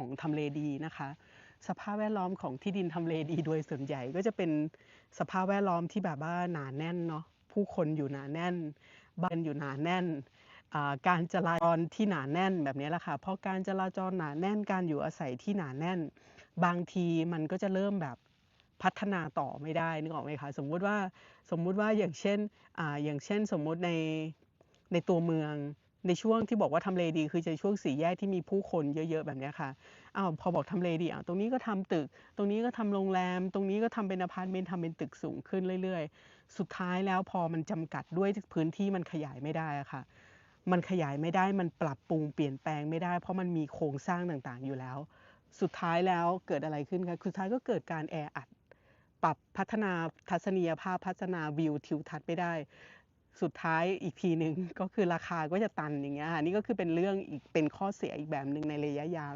ของทำเลดีนะคะ สภาพแวดล้อมของที่ดินทำเลดีโดยส่วนใหญ่ก็จะเป็นสภาพแวดล้อมที่แบบว่าหนาแน่นเนาะผู้คนอยู่หนาแน่น บ้านอยู่หนาแน่นการจราจรที่หนาแน่นแบบนี้แหละค่ะ เพราะการจราจรหนาแน่นการอยู่อาศัยที่หนาแน่น บางทีมันก็จะเริ่มแบบพัฒนาต่อไม่ได้นึกออกไหมคะสมมุติว่าสมมุติว่าอย่างเช่นออย่างเช่นสมมุติในในตัวเมือง ในช่วงที่บอกว่าทำเลดี คือจะช่วงสี่แยกที่มีผู้คนเยอะๆแบบนี้ค่ะอ้าวพอบอกทำเลดีอะตรงนี้ก็ทำตึก ตรงนี้ก็ทำโรงแรม ตรงนี้ก็ทำเป็นอพาร์ตเมนต์ทำเป็นตึกสูงขึ้นเรื่อยๆ สุดท้ายแล้วพอมันจำกัดด้วยพื้นที่มันขยายไม่ได้อะค่ะ มันขยายไม่ได้มันปรับปรุงเปลี่ยนแปลงไม่ได้ เพราะมันมีโครงสร้างต่างๆอยู่แล้ว สุดท้ายแล้วเกิดอะไรขึ้นคะสุดท้ายก็เกิดการแออัดปรับพัฒนาทัศนียภาพพัฒนาวิวทิวทัศน์ไม่ได้ สุดท้ายอีกทีหนึ่งก็คือราคาก็จะตันอย่างเงี้ยค่ะนี่ก็คือเป็นเรื่องอีกเป็นข้อเสียอีกแบบหนึ่งในระยะยาว